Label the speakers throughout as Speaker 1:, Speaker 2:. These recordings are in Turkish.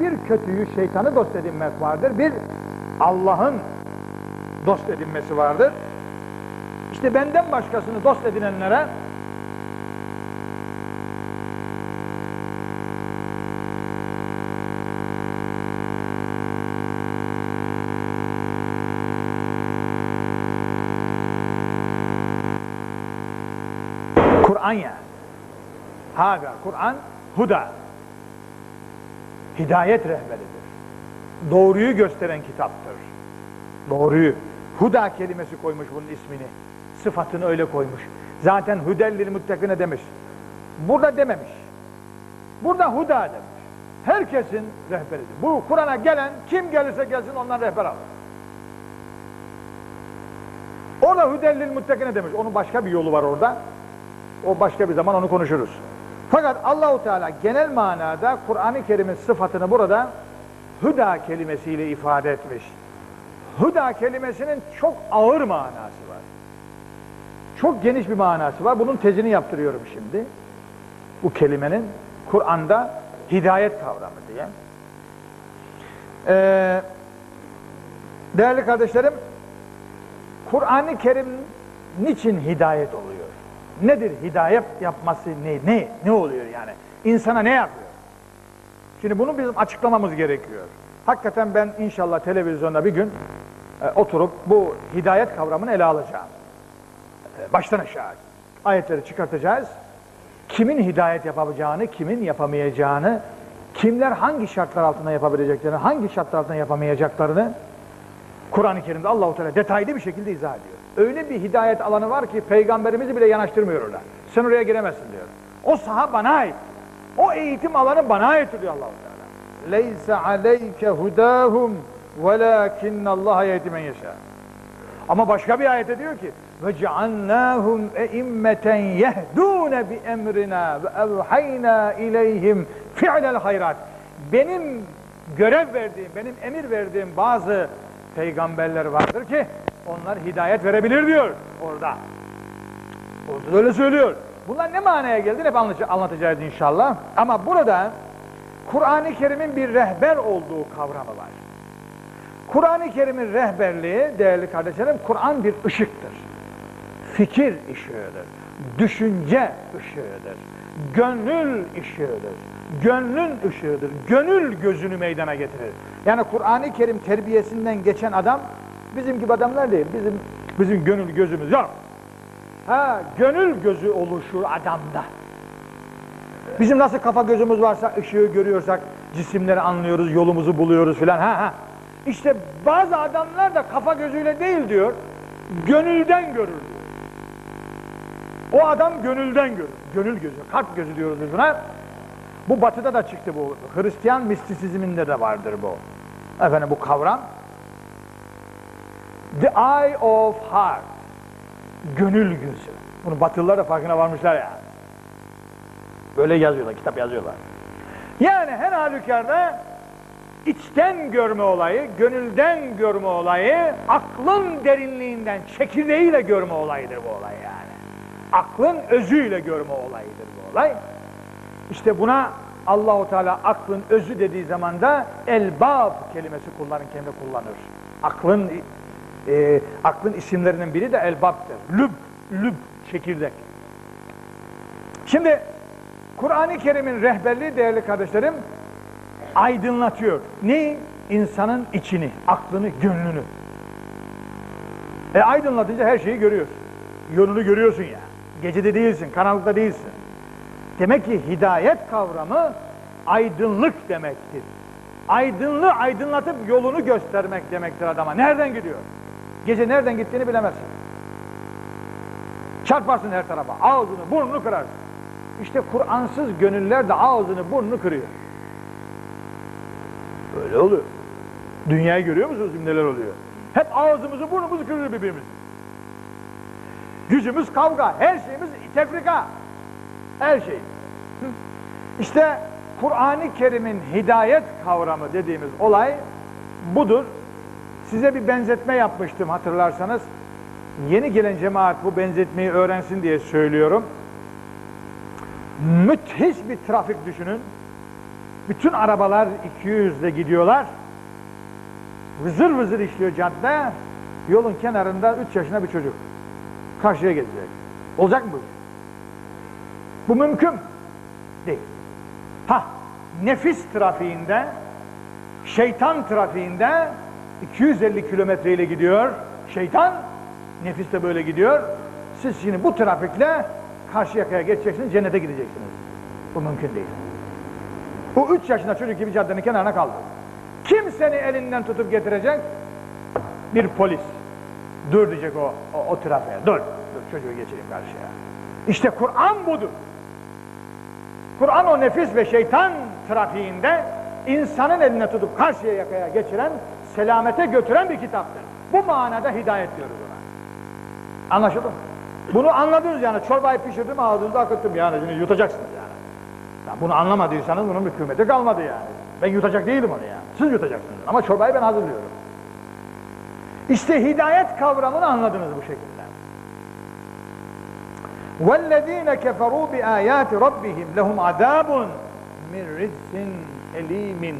Speaker 1: Bir kötüyü şeytanı dost edinmek vardır. Bir Allah'ın dost edinmesi vardır. İşte benden başkasını dost edinenlere Kur'an ya. Haga Kur'an huda. Hidayet rehberidir. Doğruyu gösteren kitaptır. Doğruyu. Huda kelimesi koymuş bunun ismini. Sıfatını öyle koymuş. Zaten hudellil muttakine demiş. Burada dememiş. Burada huda demiş. Herkesin rehberidir. Bu Kur'an'a gelen kim gelirse gelsin ondan rehber alır. Orada hudellil muttakine demiş. Onun başka bir yolu var orada. O başka bir zaman onu konuşuruz. Fakat Allahu Teala genel manada Kur'an-ı Kerim'in sıfatını burada hüda kelimesiyle ifade etmiş. Hüda kelimesinin çok ağır manası var. Çok geniş bir manası var. Bunun tezini yaptırıyorum şimdi. Bu kelimenin Kur'an'da hidayet kavramı diye. Ee, değerli kardeşlerim, Kur'an-ı Kerim niçin hidayet oluyor? Nedir hidayet yapması ne ne ne oluyor yani? İnsana ne yapıyor? Şimdi bunu bizim açıklamamız gerekiyor. Hakikaten ben inşallah televizyonda bir gün e, oturup bu hidayet kavramını ele alacağım. E, baştan aşağı ayetleri çıkartacağız. Kimin hidayet yapabileceğini, kimin yapamayacağını, kimler hangi şartlar altında yapabileceklerini, hangi şartlar altında yapamayacaklarını Kur'an-ı Kerim'de Allahu Teala detaylı bir şekilde izah ediyor. Öyle bir hidayet alanı var ki peygamberimizi bile yanaştırmıyor orada. Sen oraya giremezsin diyor. O saha bana ait. O eğitim alanı bana ait diyor Allahu Teala. Leyse aleyke hudahum velakinne Allah yehdi men yeşâ. Ama başka bir ayette diyor ki ve cealnâhum eimmeten yehdûne bi emrina ve evhayna ileyhim fi'lel hayrat. Benim görev verdiğim, benim emir verdiğim bazı peygamberler vardır ki onlar hidayet verebilir diyor orada. Orada da öyle söylüyor. Bunlar ne manaya geldi hep anlat- anlatacağız inşallah. Ama burada Kur'an-ı Kerim'in bir rehber olduğu kavramı var. Kur'an-ı Kerim'in rehberliği değerli kardeşlerim Kur'an bir ışıktır. Fikir ışığıdır. Düşünce ışığıdır. Gönül ışığıdır. Gönlün ışığıdır. Gönül gözünü meydana getirir. Yani Kur'an-ı Kerim terbiyesinden geçen adam bizim gibi adamlar değil. Bizim bizim gönül gözümüz yok. Ha, gönül gözü oluşur adamda. Bizim nasıl kafa gözümüz varsa ışığı görüyorsak cisimleri anlıyoruz, yolumuzu buluyoruz filan. Ha ha. İşte bazı adamlar da kafa gözüyle değil diyor. Gönülden görür diyor. O adam gönülden görür. Gönül gözü, kalp gözü diyoruz biz buna. Bu batıda da çıktı bu. Hristiyan mistisizminde de vardır bu. Efendim bu kavram. The eye of heart. Gönül gözü. Bunu batılılar da farkına varmışlar ya. Böyle yazıyorlar, kitap yazıyorlar. Yani her halükarda içten görme olayı, gönülden görme olayı, aklın derinliğinden, çekirdeğiyle görme olayıdır bu olay yani. Aklın özüyle görme olayıdır bu olay. İşte buna Allahu Teala aklın özü dediği zaman da elbab kelimesi kullanır, kelime kullanır. Aklın e, aklın isimlerinin biri de elbaptır. Lüb, lüb, çekirdek. Şimdi Kur'an-ı Kerim'in rehberliği değerli kardeşlerim aydınlatıyor. Neyi? İnsanın içini, aklını, gönlünü. E aydınlatınca her şeyi görüyorsun. Yolunu görüyorsun ya. Gecede değilsin, karanlıkta değilsin. Demek ki hidayet kavramı aydınlık demektir. Aydınlığı aydınlatıp yolunu göstermek demektir adama. Nereden gidiyor? Gece nereden gittiğini bilemezsin. Çarparsın her tarafa. Ağzını, burnunu kırarsın. İşte Kur'ansız gönüller de ağzını, burnunu kırıyor. Böyle oluyor. Dünyayı görüyor musunuz neler oluyor? Hep ağzımızı, burnumuzu kırıyor birbirimiz. Gücümüz kavga, her şeyimiz tefrika. Her şey. İşte Kur'an-ı Kerim'in hidayet kavramı dediğimiz olay budur. Size bir benzetme yapmıştım hatırlarsanız. Yeni gelen cemaat bu benzetmeyi öğrensin diye söylüyorum. Müthiş bir trafik düşünün. Bütün arabalar 200 ile gidiyorlar. Vızır vızır işliyor cadde. Yolun kenarında 3 yaşında bir çocuk. Karşıya gelecek. Olacak mı bu? Bu mümkün değil. Ha, nefis trafiğinde, şeytan trafiğinde 250 kilometre ile gidiyor. Şeytan, nefis de böyle gidiyor. Siz şimdi bu trafikle karşı yakaya geçeceksiniz, cennete gideceksiniz. Bu mümkün değil. Bu üç yaşında çocuk gibi caddenin kenarına kaldı. Kim seni elinden tutup getirecek? Bir polis. Dur diyecek o, o, o trafiğe. Dur, dur çocuğu geçireyim karşıya. İşte Kur'an budur. Kur'an o nefis ve şeytan trafiğinde insanın eline tutup karşıya yakaya geçiren, selamete götüren bir kitaptır. Bu manada hidayet diyoruz ona. Anlaşıldı mı? Bunu anladınız yani. Çorbayı pişirdim ağzınıza akıttım yani. Şimdi yutacaksınız yani. Ya bunu anlamadıysanız bunun bir kıymeti kalmadı yani. Ben yutacak değilim onu yani. Siz yutacaksınız. Ama çorbayı ben hazırlıyorum. İşte hidayet kavramını anladınız bu şekilde. وَالَّذ۪ينَ كَفَرُوا بِآيَاتِ رَبِّهِمْ لَهُمْ عَذَابٌ مِنْ رِجْسٍ اَل۪يمٍ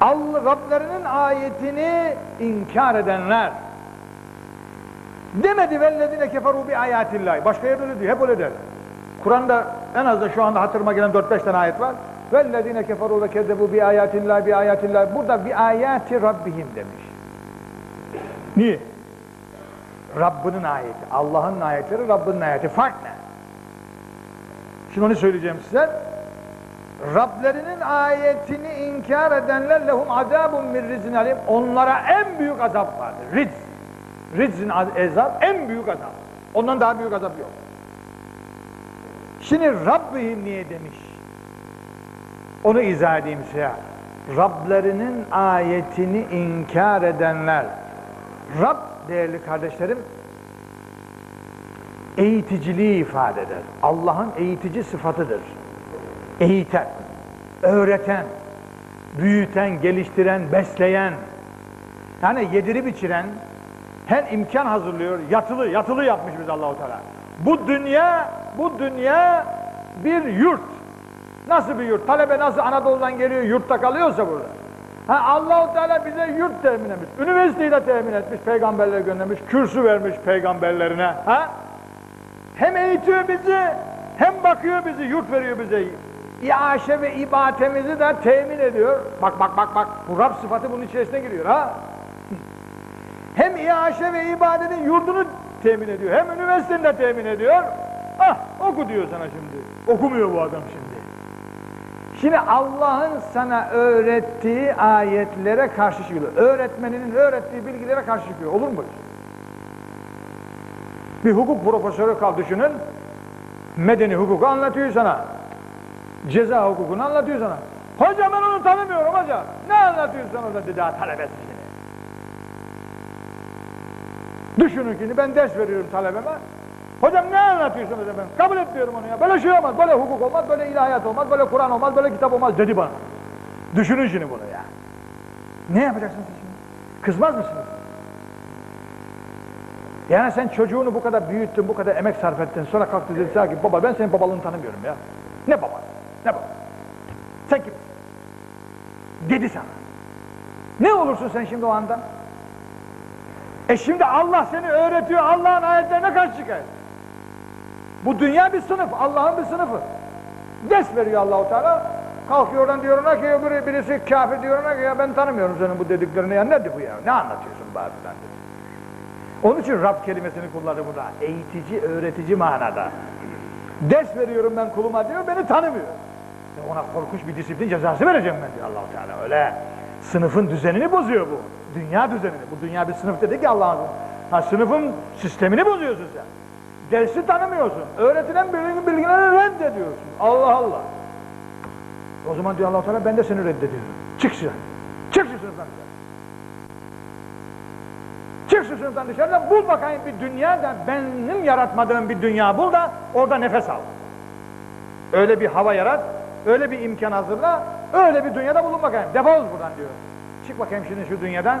Speaker 1: Allah Rablerinin ayetini inkar edenler demedi vellezine keferu bi ayatillahi. Başka yerde öyle diyor. Hep öyle der. Kur'an'da en az da şu anda hatırıma gelen 4-5 tane ayet var. Vellezine keferu ve kezzebu bi ayatillahi bi ayatillahi. Burada bi ayati rabbihim demiş. Niye? Rabbinin ayeti. Allah'ın ayetleri, Rabbinin ayeti. Fark ne? Şimdi onu söyleyeceğim size. Rablerinin ayetini inkar edenler lehum azabun min alim. Onlara en büyük azap vardır. Riz. Rizin azap en büyük azap. Ondan daha büyük azap yok. Şimdi Rabbihim niye demiş? Onu izah edeyim size. Rablerinin ayetini inkar edenler. Rab değerli kardeşlerim eğiticiliği ifade eder. Allah'ın eğitici sıfatıdır. Eğiten, öğreten, büyüten, geliştiren, besleyen, yani yedirip içiren, her imkan hazırlıyor, yatılı, yatılı yapmış biz Allahu Teala. Bu dünya, bu dünya bir yurt. Nasıl bir yurt? Talebe nasıl Anadolu'dan geliyor, yurtta kalıyorsa burada. Ha Allahu Teala bize yurt temin etmiş. Üniversiteyi de temin etmiş, peygamberler göndermiş, kürsü vermiş peygamberlerine. Ha? Hem eğitiyor bizi, hem bakıyor bizi, yurt veriyor bize. İaşe ve ibadetimizi de temin ediyor. Bak bak bak bak, bu Rab sıfatı bunun içerisine giriyor ha. Hem iaşe ve ibadetin yurdunu temin ediyor, hem üniversiteni de temin ediyor. Ah oku diyor sana şimdi. Okumuyor bu adam şimdi. Şimdi Allah'ın sana öğrettiği ayetlere karşı çıkıyor. Öğretmeninin öğrettiği bilgilere karşı çıkıyor. Olur mu? Bir hukuk profesörü kal düşünün. Medeni hukuku anlatıyor sana. Ceza hukukunu anlatıyor sana. Hocam ben onu tanımıyorum hocam. Ne anlatıyorsun orada dedi talebesi şimdi. Düşünün ki ben ders veriyorum talebeme. Hocam ne anlatıyorsun hocam ben? Kabul etmiyorum onu ya. Böyle şey olmaz, böyle hukuk olmaz, böyle ilahiyat olmaz, böyle Kur'an olmaz, böyle kitap olmaz dedi bana. Düşünün şimdi bunu ya. Ne yapacaksınız şimdi? Kızmaz mısınız? Yani sen çocuğunu bu kadar büyüttün, bu kadar emek sarf ettin, sonra kalktı dedi ki baba ben senin babalığını tanımıyorum ya. Ne baba? Ne baba? Sen kim? Dedi sana. Ne olursun sen şimdi o anda? E şimdi Allah seni öğretiyor, Allah'ın ayetlerine karşı çıkar. Bu dünya bir sınıf, Allah'ın bir sınıfı. Ders veriyor Allahu Teala. Kalkıyor oradan diyor ona ki birisi kafir diyor ona ki ya ben tanımıyorum senin bu dediklerini ya nedir bu ya? Ne anlatıyorsun filan dedi. Onun için Rab kelimesini kullandı burada. Eğitici, öğretici manada. Ders veriyorum ben kuluma diyor, beni tanımıyor. Ona korkunç bir disiplin cezası vereceğim ben diyor allah Teala. Öyle sınıfın düzenini bozuyor bu. Dünya düzenini. Bu dünya bir sınıf dedi ki Allah'ın. Ha sınıfın sistemini bozuyorsun sen. Dersi tanımıyorsun. Öğretilen bilgi, bilgileri reddediyorsun. Allah Allah. O zaman diyor allah Teala ben de seni reddediyorum. Çık sen. Çık şu sınıftan dışarı. Çık şu sınıftan dışarıdan bul bakayım bir dünya da benim yaratmadığım bir dünya bul da orada nefes al. Öyle bir hava yarat, öyle bir imkan hazırla, öyle bir dünyada bulun bakayım. Defol buradan diyor. Çık bakayım şimdi şu dünyadan.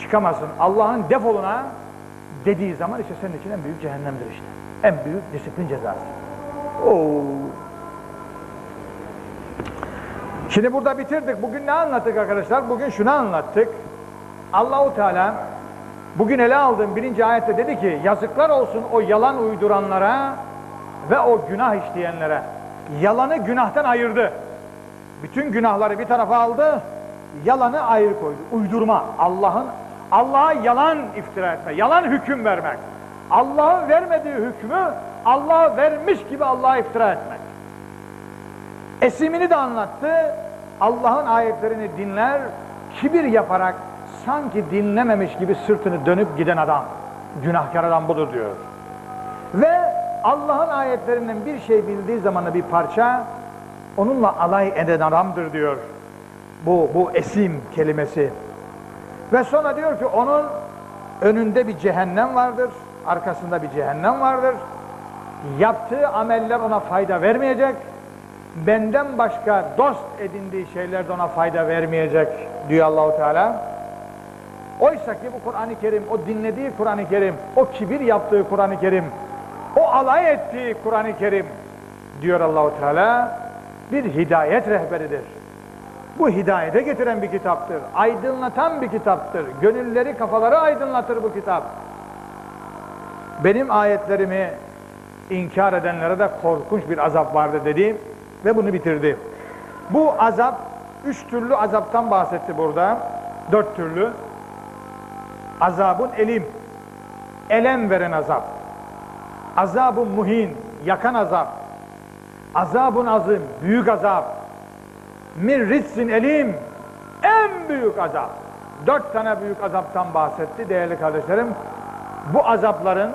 Speaker 1: Çıkamazsın. Allah'ın defoluna dediği zaman işte senin için en büyük cehennemdir işte. En büyük disiplin cezası. Oo. Şimdi burada bitirdik. Bugün ne anlattık arkadaşlar? Bugün şunu anlattık. Allahu Teala bugün ele aldığım birinci ayette dedi ki yazıklar olsun o yalan uyduranlara ve o günah işleyenlere. Yalanı günahtan ayırdı. Bütün günahları bir tarafa aldı. Yalanı ayrı koydu. Uydurma. Allah'ın Allah'a yalan iftira etme. Yalan hüküm vermek. Allah'ın vermediği hükmü Allah'a vermiş gibi Allah'a iftira etmek. Esimini de anlattı. Allah'ın ayetlerini dinler, kibir yaparak sanki dinlememiş gibi sırtını dönüp giden adam. Günahkar adam budur diyor. Ve Allah'ın ayetlerinden bir şey bildiği zaman bir parça onunla alay eden adamdır diyor. Bu, bu esim kelimesi. Ve sonra diyor ki onun önünde bir cehennem vardır, arkasında bir cehennem vardır. Yaptığı ameller ona fayda vermeyecek. Benden başka dost edindiği şeyler de ona fayda vermeyecek diyor Allahu Teala. Oysa ki bu Kur'an-ı Kerim, o dinlediği Kur'an-ı Kerim, o kibir yaptığı Kur'an-ı Kerim, alay ettiği Kur'an-ı Kerim diyor Allahu Teala bir hidayet rehberidir. Bu hidayete getiren bir kitaptır. Aydınlatan bir kitaptır. Gönülleri, kafaları aydınlatır bu kitap. Benim ayetlerimi inkar edenlere de korkunç bir azap vardı dedi ve bunu bitirdi. Bu azap, üç türlü azaptan bahsetti burada. Dört türlü. Azabun elim, elem veren azap. Azabun muhin, yakan azap. Azabun azim, büyük azap. Min ritsin elim, en büyük azap. Dört tane büyük azaptan bahsetti değerli kardeşlerim. Bu azapların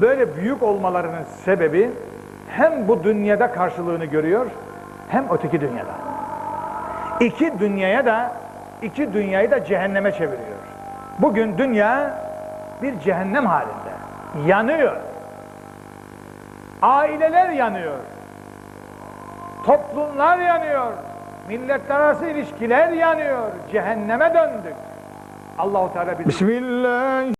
Speaker 1: böyle büyük olmalarının sebebi hem bu dünyada karşılığını görüyor hem öteki dünyada. İki dünyaya da iki dünyayı da cehenneme çeviriyor. Bugün dünya bir cehennem halinde. Yanıyor. Aileler yanıyor. Toplumlar yanıyor. Milletler arası ilişkiler yanıyor. Cehenneme döndük. Allahu Teala bilir.
Speaker 2: Bismillah.